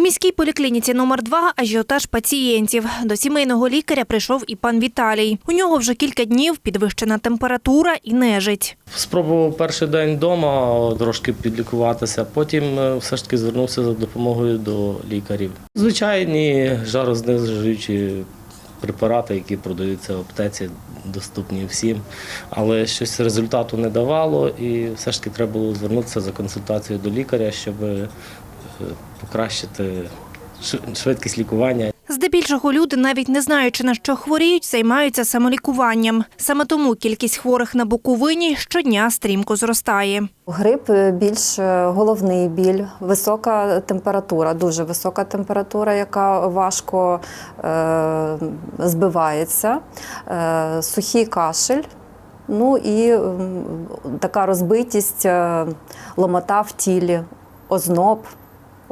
міській поліклініці номер 2 ажіотаж пацієнтів. До сімейного лікаря прийшов і пан Віталій. У нього вже кілька днів підвищена температура і нежить. Спробував перший день вдома трошки підлікуватися, потім е, все ж таки звернувся за допомогою до лікарів. Звичайні жарознижуючі препарати, які продаються в аптеці, доступні всім, але щось результату не давало, і все ж таки треба було звернутися за консультацією до лікаря, щоб покращити швидкість лікування. Здебільшого люди, навіть не знаючи на що хворіють, займаються самолікуванням. Саме тому кількість хворих на Буковині щодня стрімко зростає. Грип е, більш е, головний біль, висока температура, дуже висока температура, яка важко е, збивається, е, сухий кашель. Ну і така розбитість, е, ломота в тілі, озноб.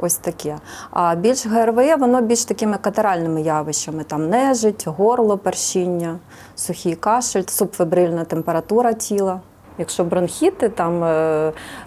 Ось таке. А більш ГРВЕ, воно більш такими катаральними явищами: там нежить, горло, першіння, сухий кашель, субфебрильна температура тіла. Якщо бронхіти, там е,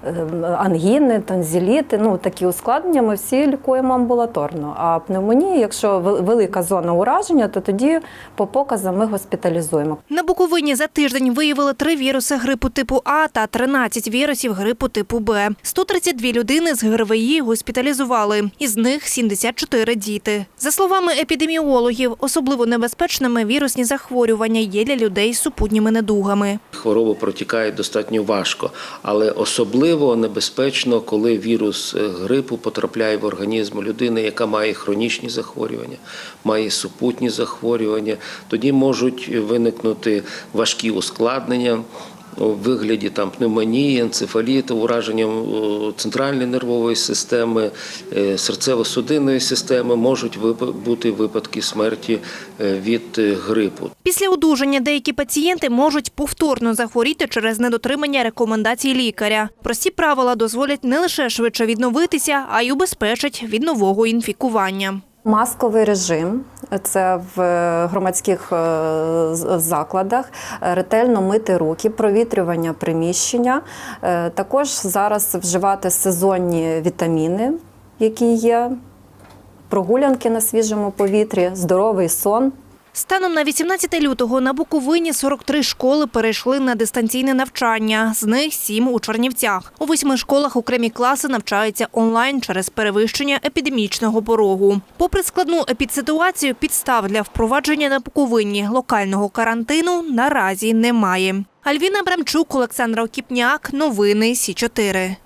е, ангіни, танзіліти, ну такі ускладнення ми всі лікуємо амбулаторно. А пневмонія, якщо вел- велика зона ураження, то тоді по показам ми госпіталізуємо. На Буковині за тиждень виявили три віруси грипу типу А та 13 вірусів грипу типу Б. 132 людини з ГРВІ госпіталізували, із них 74 діти. За словами епідеміологів, особливо небезпечними вірусні захворювання є для людей з супутніми недугами. Хвороба протікає достатньо важко, але особливо небезпечно, коли вірус е, грипу потрапляє в організм людини, яка має хронічні захворювання, має супутні захворювання. Тоді можуть виникнути важкі ускладнення. У вигляді там пневмонії, енцефаліту, ураження о, центральної нервової системи, е, серцево-судинної системи можуть бути випадки смерті е, від е, грипу. Після одужання деякі пацієнти можуть повторно захворіти через недотримання рекомендацій лікаря. Прості правила дозволять не лише швидше відновитися, а й убезпечать від нового інфікування. Масковий режим це в е, громадських е, закладах, ретельно мити руки, провітрювання приміщення. Е, Також зараз вживати сезонні вітаміни, які є, прогулянки на свіжому повітрі, здоровий сон. Станом на 18 лютого на Буковині 43 школи перейшли на дистанційне навчання. З них 7 у Чернівцях. У восьми школах окремі класи навчаються онлайн через перевищення епідемічного порогу. Попри складну епідситуацію, підстав для впровадження на Буковині локального карантину наразі немає. Альвіна Брамчук, Олександра Окіпняк. Новини Сі 4